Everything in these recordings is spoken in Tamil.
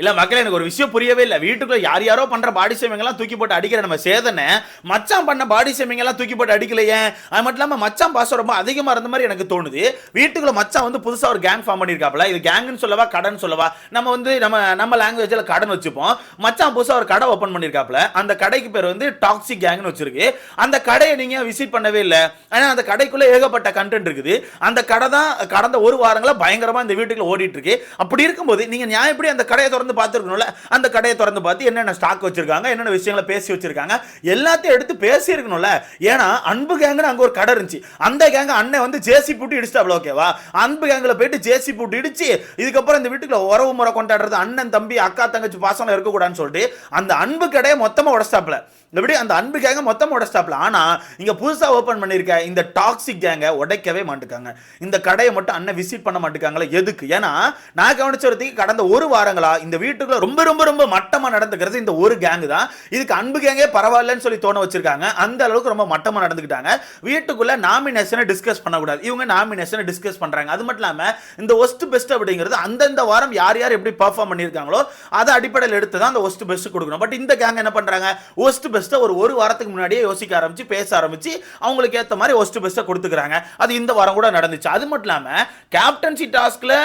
இல்ல மக்கள் எனக்கு ஒரு விஷயம் புரியவே இல்லை. வீட்டுக்குள்ள யார் யாரோ பண்ற பாடி ஷேமிங் தூக்கி போட்டு அடிக்கிற நம்ம சேதனை மச்சான் பண்ண பாடி ஷேமிங் தூக்கி போட்டு அடிக்கலையே? அது மட்டும் இல்லாம மச்சான் பாசம் ரொம்ப அதிகமா இருந்த மாதிரி எனக்கு தோணுது. வீட்டுக்குள்ள மச்சான் வந்து புதுசா ஒரு கேங் ஃபார்ம் பண்ணிருக்காப்ல இது கேங்னு சொல்லவா கடன் சொல்லவா? நம்ம வந்து நம்ம நம்ம லாங்குவேஜ்ல கடன் வச்சுப்போம். மச்சான் புதுசா ஒரு கடை ஓபன் பண்ணிருக்காப்ல அந்த கடைக்கு பேர் வந்து டாக்ஸிக் கேங்னு வச்சிருக்கு. அந்த கடையை நீங்க விசிட் பண்ணவே இல்லை? ஆனா அந்த கடைக்குள்ள ஏகப்பட்ட கண்டென்ட் இருக்குது. அந்த கடை தான் கடந்த ஒரு வாரங்களா பயங்கரமா இந்த வீட்டுக்குள்ள ஓடிட்டு இருக்கு. அப்படி இருக்கும்போது நீங்க நியாயம் எப்படி அந்த கடையை திறந்து பார்த்துருக்கணும்ல அந்த கடையை திறந்து பார்த்து என்னென்ன ஸ்டாக் வச்சிருக்காங்க என்னென்ன விஷயங்களை பேசி வச்சிருக்காங்க எல்லாத்தையும் எடுத்து பேசியிருக்கணும்ல. ஏன்னா அன்பு கேங்குன்னு அங்க ஒரு கடை இருந்துச்சு. அந்த கேங்க அண்ணன் வந்து ஜேசி பூட்டி இடிச்சிட்டாப்ல ஓகேவா அன்பு கேங்கில் போயிட்டு ஜேசி பூட்டி இடிச்சு இதுக்கப்புறம் இந்த வீட்டுக்குள்ள உறவு முறை கொண்டாடுறது அண்ணன் தம்பி அக்கா தங்கச்சி பாசம் இருக்கக்கூடாதுன்னு சொல்லிட்டு அந்த அன்பு கடையை மொத்தமாக உடச்சிட்டாப்ல. எப்படி அந்த அன்பு கேங்க மொத்தமாக உடச்சிட்டாப்ல. ஆனா இங்கே புதுசா ஓப்பன் பண்ணியிருக்க இந்த டாக்ஸிக் கேங்க உடைக்கவே மாட்டுக்காங்க. இந்த கடையை மட்டும் அண்ணன் விசிட் பண்ண மாட்டுக்காங்களே எதுக்கு? ஏன்னா நான் கவனிச்ச வரைக்கும் கடந்த ஒரு வாரங்களா இந்த இந்த வீட்டுக்குள்ள ரொம்ப ரொம்ப ரொம்ப மட்டமா நடந்துக்கிறது இந்த ஒரு கேங்கு தான். இதுக்கு அன்பு கேங்கே பரவாயில்லன்னு சொல்லி தோண வச்சிருக்காங்க. அந்த அளவுக்கு ரொம்ப மட்டமா நடந்துக்கிட்டாங்க. வீட்டுக்குள்ள நாமினேஷனை டிஸ்கஸ் பண்ணக்கூடாது. இவங்க நாமினேஷனை டிஸ்கஸ் பண்றாங்க. அது மட்டும் இல்லாம இந்த ஒஸ்ட் பெஸ்ட் அப்படிங்கிறது அந்தந்த வாரம் யார் யார் எப்படி பெர்ஃபார்ம் பண்ணியிருக்காங்களோ அதை அடிப்படையில் எடுத்து தான் அந்த ஒஸ்ட் பெஸ்ட் கொடுக்கணும். பட் இந்த கேங் என்ன பண்றாங்க? ஒஸ்ட் பெஸ்ட்டை ஒரு ஒரு வாரத்துக்கு முன்னாடியே யோசிக்க ஆரம்பிச்சு பேச ஆரம்பிச்சு அவங்களுக்கு ஏற்ற மாதிரி ஒஸ்ட் பெஸ்ட்டை கொடுத்துக்கிறாங்க. அது இந்த வாரம் கூட நடந்துச்சு. அது மட்டும் இல்லாம கேப்டன்சி டாஸ்க்ல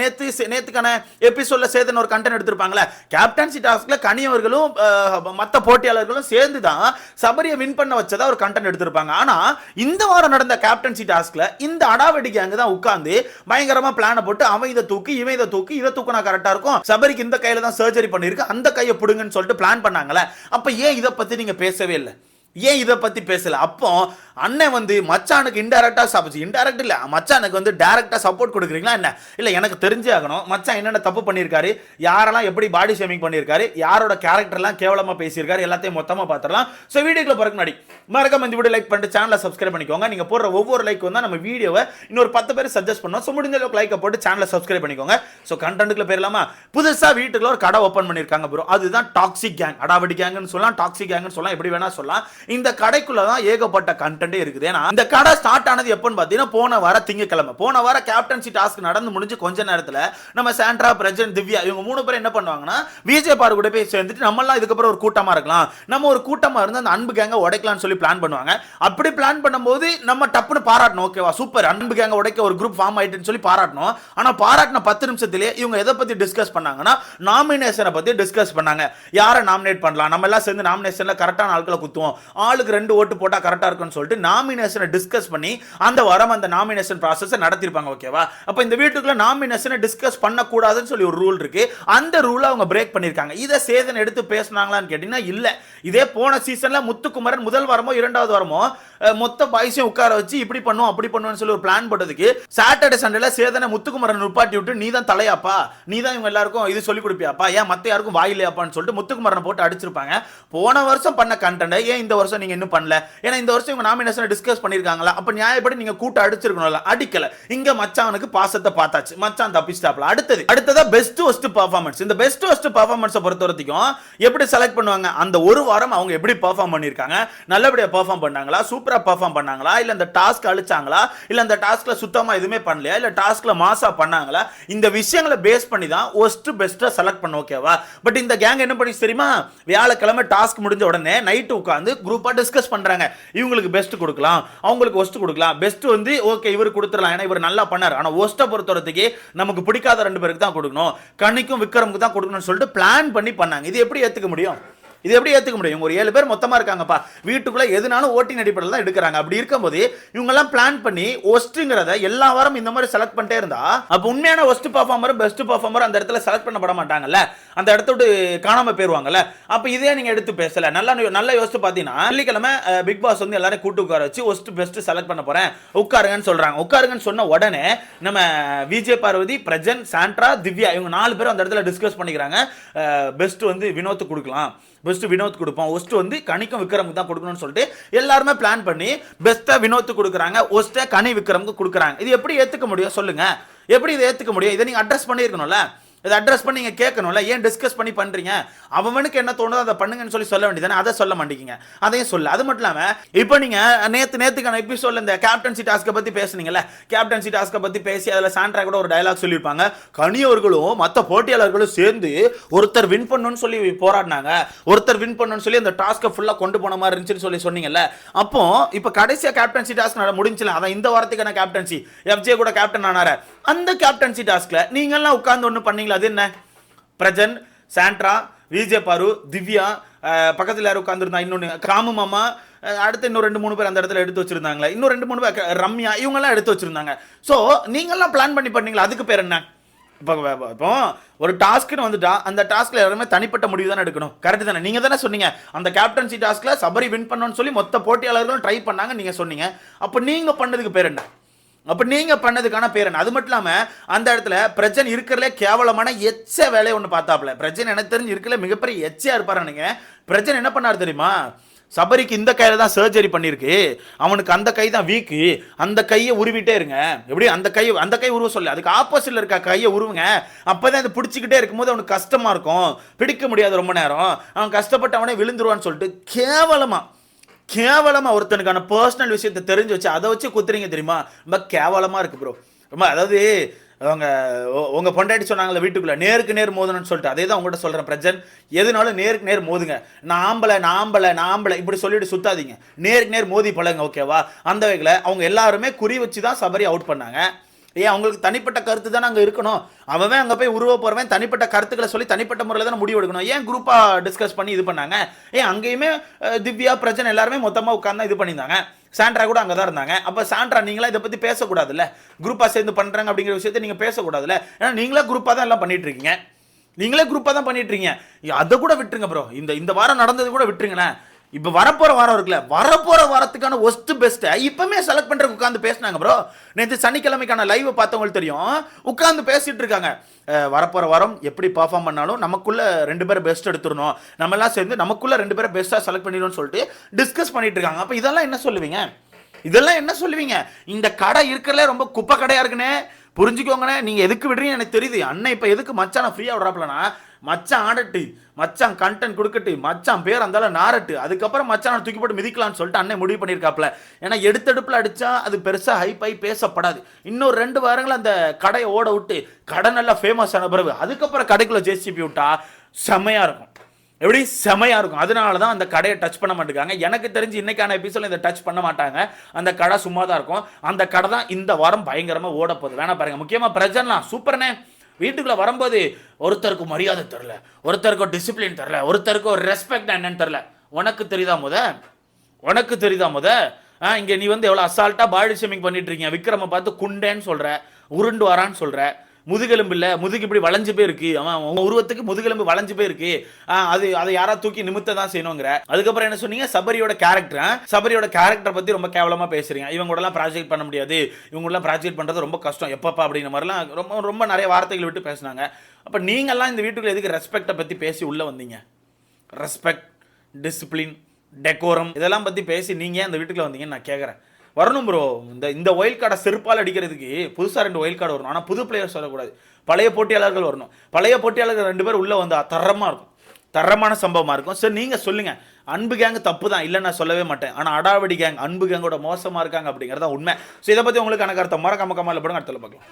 நேத்து நேத்துக்கான எபிசோட்ல சேதன் ஒரு கண்டென்ட் எடுத்திருப்பாங்களே கேப்டன்சி டாஸ்க்ல கனியவர்களும் மற்ற போட்டியாளர்களும் சேர்ந்து தான் சபரியை வின் பண்ண வச்சதா ஒரு கண்டென்ட் எடுத்திருப்பாங்க. ஆனா இந்த வாரம் நடந்த கேப்டன்சி டாஸ்க்ல இந்த அடாவடி கேங்கு தான் உட்கார்ந்து பயங்கரமா பிளான போட்டு அவன் இதை தூக்கி இவன் இதை தூக்கி இதை தூக்கினா கரெக்டா இருக்கும். சபரிக்கு இந்த கையில தான் சர்ஜரி பண்ணிருக்கு அந்த கையை பிடுங்கன்னு சொல்லிட்டு பிளான் பண்ணாங்களே அப்ப ஏன் இதை பத்தி நீங்க பேசவே இல்லை? ஏன் இதை பற்றி பேசலை? அப்போ அண்ணன் வந்து மச்சானுக்கு இன்டெரக்டா சப்போஸ் இன்டெரக்ட் இல்லை. மச்சானுக்கு வந்து டேரெக்டாக சப்போர்ட் கொடுக்குறீங்களா என்ன? இல்லை எனக்கு தெரிஞ்சே ஆகணும். மச்சான் என்னென்ன தப்பு பண்ணியிருக்காரு? யாரெல்லாம் எப்படி பாடி ஷேமிங் பண்ணியிருக்காரு? யாரோட கேரக்டர்லாம் கேவலமாக பேசியிருக்காரு? எல்லாத்தையும் மொத்தமாக பார்த்துடலாம் ஸோ வீடியோக்குள்ள பிறகு முன்னாடி மறக்காம இந்த வீடியோ லைக் பண்ணிட்டு சேனலை சப்ஸ்கிரைப் பண்ணிக்கோங்க. நீங்கள் போடுற ஒவ்வொரு லைக் வந்து நம்ம வீடியோவை இன்னொரு பத்து பேர் சஜஸ்ட் பண்ணோம். ஸோ முடிஞ்ச அளவுக்கு லைக்கை போட்டு சேனலை சப்ஸ்கிரைப் பண்ணிக்கோங்க. ஸோ கண்டென்ட்டுக்குள்ள போயிடலாமா? புதுசாக வீட்டுக்குள்ள ஒரு கடை ஓப்பன் பண்ணியிருக்காங்க ப்ரோ அதுதான் டாக்ஸிக் கேங் அடாவடி கேங்குன்னு சொல்லலாம். டாக்ஸிக் கேங்குன்னு சொல்லலாம். எப்படி வேணால் சொல்லலாம். இந்த கடைக்குள்ள தான் ஏகப்பட்ட கண்டென்ட்டே இருக்குது. ஏன்னா இந்த கடை ஸ்டார்ட் ஆனது எப்போன்னு பார்த்தீங்கன்னா போன வார திங்கக்கிழமை போன வார கேப்டன்சி டாஸ்க் நடந்து முடிஞ்சு கொஞ்ச நேரத்தில் நம்ம சாண்ட்ரா பிரஜன் திவ்யா இவங்க மூணு பேரும் என்ன பண்ணுவாங்கன்னா விஜய் பாரு கூட போய் சேர்ந்துட்டு நம்மளாம் இதுக்கப்புறம் ஒரு கூட்டமாக இருக்கலாம். நம்ம ஒரு கூட்டமாக இருந்து அந்த அன்பு கேங்க உடைக்கலாம்னு சொல்லி பிளான் பண்ணுவாங்க. அப்படி பிளான் பண்ணும்போது நம்ம டப்புன்னு பாராட்டணும் ஓகேவா சூப்பர் அன்பு கேங்க உடைக்க ஒரு குரூப் ஃபார்ம் ஆயிட்டுன்னு சொல்லி பாராட்டணும். ஆனால் பாராட்டின பத்து நிமிஷத்திலே இவங்க எதை பற்றி டிஸ்கஸ் பண்ணாங்கன்னா நாமினேஷனை பற்றி டிஸ்கஸ் பண்ணாங்க. யாரை நாமினேட் பண்ணலாம்? நம்ம எல்லாம் சேர்ந்து நாமினேஷனில் கரெக்டான ஆட்களை குத்துவோம். ஆளுக்கு ரெண்டு ஓட்டு போட்டால் கரெக்டாக இருக்குன்னு சொல்லிட்டு நாமினேஷனை டிஸ்கஸ் பண்ணி அந்த வாரம் அந்த நாமினேஷன் ப்ராசஸை நடத்திருப்பாங்க ஓகேவா அப்போ இந்த வீட்டுக்குள்ள நாமினேஷனை டிஸ்கஸ் பண்ணக்கூடாதுன்னு சொல்லி ஒரு ரூல் இருக்கு. அந்த ரூலை அவங்க பிரேக் பண்ணியிருக்காங்க இதை சேதன் எடுத்து பேசுனாங்களான்னு கேட்டீங்கன்னா இல்லை. இதே போன சீசனில் முத்துக்குமரன் முதல் வாரமோ இரண்டாவது வாரமோ மொத்த பாய்ஸையும் உட்கார வச்சு இப்படி பண்ணுவோம் அப்படி பண்ணுவோம்னு சொல்லி ஒரு பிளான் போட்டதுக்கு சாட்டர்டே சண்டேல சேதனை முத்துக்குமரன் நிப்பாட்டி விட்டு நீ தான் தலையாப்பா? நீ தான் இவங்க எல்லாருக்கும் இது சொல்லி கொடுப்பியாப்பா? ஏன் மத்த யாருக்கும் வாயிலையாப்பான்னு சொல்லிட்டு முத்துக்குமரனை போட்டு அடிச்சிருப்பாங்க. போன வருஷம் பண்ண கண்டென்ட் ஏன் இந்த வருஷம் நீங்க இன்னும் பண்ணல? ஏன்னா இந்த வருஷம் இவங்க நாமினேஷனை டிஸ்கஸ் பண்ணிருக்காங்களா? அப்ப நியாயப்படி நீங்க கூட்ட அடிச்சிருக்கணும்ல. அடிக்கல. இங்க மச்சானுக்கு பாசத்தை பார்த்தாச்சு. மச்சான் தப்பிச்சிட்டாப்ல. அடுத்தது அடுத்ததா பெஸ்ட் ஒஸ்ட் பர்ஃபார்மன்ஸ் இந்த பெஸ்ட் ஒஸ்ட் பர்ஃபார்மன்ஸை பொறுத்த வரைக்கும் எப்படி செலக்ட் பண்ணுவாங்க? அந்த ஒரு வாரம் அவங்க எப்படி பெர்ஃபார்ம் பண்ணிருக்காங்க? நல்லபடியா பெர்ஃபார்ம் பண்ணாங்களா? சூப்பரா பெர்ஃபார்ம் பண்ணாங்களா? இல்ல அந்த டாஸ்க் அழிச்சாங்களா? இல்ல அந்த டாஸ்க்ல சுத்தமா எதுவுமே பண்ணலையா? இல்ல டாஸ்க்ல மாசா பண்ணாங்களா? இந்த விஷயங்களை பேஸ் பண்ணி தான் ஒஸ்ட் பெஸ்ட்டாக செலக்ட் பண்ண ஓகேவா பட் இந்த கேங் என்ன பண்ணி தெரியுமா? வியாழக்கிழமை டாஸ்க் முடிஞ்ச உடனே நைட்டு உட்காந்து குரூப்பா டிஸ்கஸ் பண்றாங்க. இவங்களுக்கு பெஸ்ட் கொடுக்கலாம். அவங்களுக்கு ஒஸ்ட் கொடுக்கலாம். பெஸ்ட் வந்து ஓகே இவர் கொடுத்துடலாம். ஏன்னா இவர் நல்லா பண்ணார். ஆனா ஒஸ்ட்டை பொறுத்த நமக்கு பிடிக்காத ரெண்டு பேருக்கு தான் கொடுக்கணும். கண்ணிக்கும் விக்ரமுக்கு தான் கொடுக்கணும்னு சொல்லிட்டு பிளான் பண்ணி பண்ணாங்க. இது எப்படி ஏத்துக்க முடியும்? இது எப்படி ஏற்றுக்க முடியும்? ஒரு ஏழு பேர் மொத்தமாக இருக்காங்கப்பா. வீட்டுக்குள்ளே எதுனாலும் ஓட்டின் அடிப்படையில் தான் எடுக்கிறாங்க. அப்படி இருக்கும்போது இவங்கெல்லாம் பிளான் பண்ணி ஒஸ்ட்டுங்கிறத எல்லா வாரம் இந்த மாதிரி செலக்ட் பண்ணிட்டே இருந்தா அப்போ உண்மையான ஒஸ்ட் பர்ஃபார்மர் பெஸ்ட் பர்ஃபார்மர் அந்த இடத்துல செலக்ட் பண்ணப்பட மாட்டாங்கல்ல? அந்த இடத்த விட்டு காணாம போயிருவாங்கல்ல? அப்போ இதே நீங்கள் எடுத்து பேசலை. நல்லா நல்லா யோசிச்சு பார்த்தீங்கன்னா வெள்ளிக்கிழமை பிக் பாஸ் வந்து எல்லாரும் கூட்டு உட்கார வச்சு ஒஸ்ட் பெஸ்ட் செலக்ட் பண்ண போகிறேன் உட்காருங்கன்னு சொல்கிறாங்க உட்காருங்கன்னு சொன்ன உடனே நம்ம விஜய் பார்வதி பிரஜன் சாண்ட்ரா திவ்யா இவங்க நாலு பேரும் அந்த இடத்துல டிஸ்கஸ் பண்ணிக்கிறாங்க. பெஸ்ட் வந்து வினோத்து கொடுக்கலாம். பெஸ்ட் வினோத் கொடுப்போம். ஒஸ்ட் வந்து கணிக்கும் விக்ரமுக்கு தான் கொடுக்கணும்னு சொல்லிட்டு எல்லாருமே பிளான் பண்ணி பெஸ்ட்டை வினோத்து கொடுக்குறாங்க. ஒஸ்ட்டை கனி விக்ரமுக்கு கொடுக்குறாங்க. இது எப்படி ஏற்றுக்க முடியும்? சொல்லுங்க. எப்படி இதை ஏற்றுக்க முடியும்? இதை நீங்கள் அட்ரஸ் பண்ணியிருக்கணும்ல. இதை அட்ரஸ் பண்ணி நீங்கள் கேட்கணும்ல ஏன் டிஸ்கஸ் பண்ணி பண்ணுறீங்க அவனுக்கு என்ன தோணுதோ அதை பண்ணுங்கன்னு சொல்லி சொல்ல வேண்டியதானே அதை சொல்ல மாட்டேங்கிங்க அதையும் சொல்ல. அது மட்டும் இல்லாமல் இப்போ நீங்கள் நேற்று நேற்றுக்கான எபிசோடில் இந்த கேப்டன்சி டாஸ்க்கை பற்றி பேசுனீங்கல்ல கேப்டன்சி டாஸ்க்கை பற்றி பேசி அதில் சாண்ட்ரா கூட ஒரு டைலாக் சொல்லியிருப்பாங்க. கனியவர்களும் மற்ற போட்டியாளர்களும் சேர்ந்து ஒருத்தர் வின் பண்ணணும்னு சொல்லி போராடினாங்க. ஒருத்தர் வின் பண்ணணும்னு சொல்லி அந்த டாஸ்க்கை ஃபுல்லாக கொண்டு போன மாதிரி இருந்துச்சுன்னு சொல்லி சொன்னீங்கல்ல. அப்போ இப்போ கடைசியாக கேப்டன்சி டாஸ்க் முடிஞ்சிடலாம் அதான் இந்த வாரத்துக்கான கேப்டன்சி எஃப்ஜே கூட கேப்டன் ஆனார். அந்த கேப்டன்சி டாஸ்கில் நீங்கள்லாம் உட்கார்ந்து ஒன்று பண்ணீங்களா? அது என்ன? பிரஜன் சாண்ட்ரா விஜய் பாரு திவ்யா பக்கத்தில் யாரும் உட்காந்துருந்தா இன்னொன்று காமு மாமா அடுத்து இன்னும் ரெண்டு மூணு பேர் அந்த இடத்துல எடுத்து வச்சுருந்தாங்களே. இன்னும் ரெண்டு மூணு பேர் ரம்யா இவங்கெல்லாம் எடுத்து வச்சுருந்தாங்க. ஸோ நீங்கள்லாம் பிளான் பண்ணி பண்ணீங்களா? அதுக்கு பேர் என்ன? இப்போ இப்போ ஒரு டாஸ்க்னு வந்துட்டா அந்த டாஸ்க்கில் எல்லாருமே தனிப்பட்ட முடிவு தானே எடுக்கணும். கரெக்டு தானே? நீங்கள் தானே சொன்னீங்க. அந்த கேப்டன்சி டாஸ்கில் சபரி வின் பண்ணணும்னு சொல்லி மொத்த போட்டியாளர்களும் ட்ரை பண்ணாங்க நீங்கள் சொன்னீங்க. அப்போ நீங்கள் பண்ணதுக்கு பேர் என்ன? அப்ப நீங்க பண்ணதுக்கான பேர் என்ன? அது மட்டும் இல்லாம அந்த இடத்துல பிரஜன் இருக்கிறதுல கேவலமான எச்ச வேலையை ஒன்று பார்த்தாப்ல பிரஜன் எனக்கு தெரிஞ்சு இருக்கல மிகப்பெரிய எச்சையா இருப்பாருங்க பிரஜன் என்ன பண்ணாரு தெரியுமா? சபரிக்கு இந்த கையில தான் சர்ஜரி பண்ணியிருக்கு. அவனுக்கு அந்த கை தான் வீக்கு அந்த கையை உருவிட்டே இருங்க. எப்படி? அந்த கை அந்த கை உருவ சொல்லு. அதுக்கு ஆப்போசிட்ல இருக்க கையை உருவுங்க. அப்பதான் இது பிடிச்சிக்கிட்டே இருக்கும்போது அவனுக்கு கஷ்டமா இருக்கும். பிடிக்க முடியாது ரொம்ப நேரம். அவன் கஷ்டப்பட்டு அவனே விழுந்துருவான்னு சொல்லிட்டு கேவலமா கேவலமாக ஒருத்தனுக்கான பர்சனல் விஷயத்தை தெரிஞ்சு வச்சு அதை வச்சு குத்துறீங்க தெரியுமா? ரொம்ப கேவலமாக இருக்குது ப்ரோ ரொம்ப அதாவது அவங்க உங்கள் பொண்டாட்டி சொன்னாங்களே வீட்டுக்குள்ளே நேருக்கு நேர் மோதணும்னு சொல்லிட்டு அதே தான் உங்கள்கிட்ட சொல்கிறேன் பிரஜன். எதுனாலும் நேருக்கு நேர் மோதுங்க. நான் ஆம்பளை நான் ஆம்பளை நான் ஆம்பளை இப்படி சொல்லிட்டு சுத்தாதீங்க. நேருக்கு நேர் மோதி பழங்க ஓகேவா அந்த வகையில் அவங்க எல்லாருமே குறி வச்சு தான் சபரி அவுட் பண்ணாங்க. ஏன் அவங்களுக்கு தனிப்பட்ட கருத்து தானே அங்கே இருக்கணும். அவன் அங்கே போய் உருவ போகிறவன் தனிப்பட்ட கருத்துக்களை சொல்லி தனிப்பட்ட முறையில் தானே முடிவு எடுக்கணும். ஏன் குரூப்பாக டிஸ்கஸ் பண்ணி இது பண்ணாங்க? ஏன் அங்கேயுமே திவ்யா பிரச்சனை எல்லாருமே மொத்தமாக உட்காந்து இது பண்ணியிருந்தாங்க. சாண்ட்ரா கூட அங்கே தான் இருந்தாங்க. அப்போ சாண்ட்ரா நீங்களாம் இதை பற்றி பேசக்கூடாதுல்ல? குரூப்பாக சேர்ந்து பண்ணுறாங்க அப்படிங்கிற விஷயத்தை நீங்கள் பேசக்கூடாதுல்ல? ஏன்னா நீங்களே குரூப்பாக தான் எல்லாம் பண்ணிட்டு இருக்கீங்க. நீங்களே குரூப்பாக தான் பண்ணிட்டு இருக்கீங்க. அதை கூட விட்டுருங்க ப்ரோ இந்த இந்த வாரம் நடந்தது கூட விட்டுருங்களேன். இப்போ வரப்போகிற வாரம் இருக்குல்ல வரப்போகிற வாரத்துக்கான ஒஸ்ட் பெஸ்ட்டை இப்பவுமே செலக்ட் பண்ணுறதுக்கு உட்காந்து பேசினாங்க ப்ரோ நேற்று சனிக்கிழமைக்கான லைவை பார்த்தவங்களுக்கு தெரியும். உட்காந்து பேசிகிட்டு இருக்காங்க. வரப்போகிற வாரம் எப்படி பர்ஃபார்ம் பண்ணாலும் நமக்குள்ளே ரெண்டு பேரும் பெஸ்ட் எடுத்துடணும். நம்ம எல்லாம் சேர்ந்து நமக்குள்ளே ரெண்டு பேரும் பெஸ்ட்டாக செலக்ட் பண்ணிடணும்னு சொல்லிட்டு டிஸ்கஸ் பண்ணிட்டு இருக்காங்க. அப்போ இதெல்லாம் என்ன சொல்லுவீங்க? இதெல்லாம் என்ன சொல்லுவீங்க? இந்த கடை இருக்கிறதுல ரொம்ப குப்பை கடையாக இருக்குன்னு புரிஞ்சுக்கோங்கண்ணே நீங்கள் எதுக்கு விடுறீங்க எனக்கு தெரியுது. அண்ணன் இப்போ எதுக்கு மச்சான் ஃப்ரீயாக விடுறாப்லனா மச்சான் ஆடட்டு மச்சான் கண்டென்ட் கொடுக்கட்டு மச்சான் பேர் அந்தால நாரட்டு அதுக்கப்புறம் மச்சான் தூக்கி போட்டு மிதிக்கலாம்னு சொல்லிட்டு அண்ணன் முடிவு பண்ணியிருக்காப்ல. ஏன்னா எடுத்தடுப்பில் அடித்தா அது பெருசாக ஹைப் ஆகி பேசப்படாது. இன்னும் ரெண்டு வாரங்கள் அந்த கடையை ஓட விட்டு கடை நல்லா ஃபேமஸ் ஆன பிறகு அதுக்கப்புறம் கடைக்குள்ளே ஜேசிபி விட்டா செம்மையாக இருக்கும். எப்படி? செமையாக இருக்கும். அதனால தான் அந்த கடையை டச் பண்ண மாட்டேங்காங்க எனக்கு தெரிஞ்சு இன்னைக்கான எபிசோட இதை டச் பண்ண மாட்டாங்க. அந்த கடை சும்மா தான் இருக்கும். அந்த கடை தான் இந்த வாரம் பயங்கரமாக ஓட போகுது. வேணா பாருங்கள் முக்கியமாக பிரஜன்லாம் சூப்பர்னே வீட்டுக்குள்ளே வரும்போது ஒருத்தருக்கு மரியாதை தெரில ஒருத்தருக்கு டிசிப்ளின் தெரில ஒருத்தருக்கு ஒரு ரெஸ்பெக்ட் என்னன்னு தெரில உனக்கு தெரியுதா முத? உனக்கு தெரியுதா முத? இங்கே நீ வந்து எவ்வளோ அசால்ட்டாக பாடி ஷேமிங் பண்ணிட்டு இருக்கீங்க. விக்ரமை பார்த்து குண்டேன்னு சொல்கிற உருண்டு வரான்னு சொல்கிற முதுகெலும்பு இல்லை முதுகு இப்படி வளைஞ்சு போயிருக்கு. அவன் உங்க உருவத்துக்கு முதுகெலும்பு வளைஞ்சு போயிருக்கு. ஆ, அது அதை யாரா தூக்கி நிமித்த தான் செய்யணுங்கிற. அதுக்கப்புறம் என்ன சொன்னீங்க? சபரியோட கேரக்டர் சபரியோட கேரக்டரை பத்தி ரொம்ப கேவலமா பேசுறீங்க. இவங்க ப்ராஜெக்ட் பண்ண முடியாது. இவங்க ப்ராஜெக்ட் பண்றது ரொம்ப கஷ்டம். எப்பப்பா அப்படிங்கிற மாதிரிலாம் ரொம்ப ரொம்ப நிறைய வார்த்தைகள் விட்டு பேசுனாங்க. அப்போ நீங்கள்லாம் இந்த வீட்டுக்குள்ள எதுக்கு ரெஸ்பெக்டை பற்றி பேசி உள்ளே வந்தீங்க? ரெஸ்பெக்ட் டிசிப்ளின் டெக்கோரம் இதெல்லாம் பற்றி பேசி நீங்கள் அந்த வீட்டுக்குள்ளே வந்தீங்கன்னு நான் கேட்குறேன் வரணும் ப்ரோ இந்த இந்த ஒயில் கார்டை செருப்பால் அடிக்கிறதுக்கு புதுசாக ரெண்டு ஒயில் கார்டு வரணும். ஆனால் புது பிளேயர்ஸ் வரக்கூடாது. பழைய போட்டியாளர்கள் வரணும். பழைய போட்டியாளர்கள் ரெண்டு பேர் உள்ளே வந்தால் தரமாக இருக்கும். தரமான சம்பவமாக இருக்கும். சரி நீங்கள் சொல்லுங்கள் அன்பு கேங் தப்பு தான் இல்லை நான் சொல்லவே மாட்டேன். ஆனால் அடாவடி கேங் அன்பு கேங்கோட மோசமாக இருக்காங்க அப்படிங்கிறத உண்மை. ஸோ இதை பற்றி உங்களுக்கு கணக்கு அர்த்தம். மறக்காம கமால படம் அடுத்தல பார்க்கலாம்.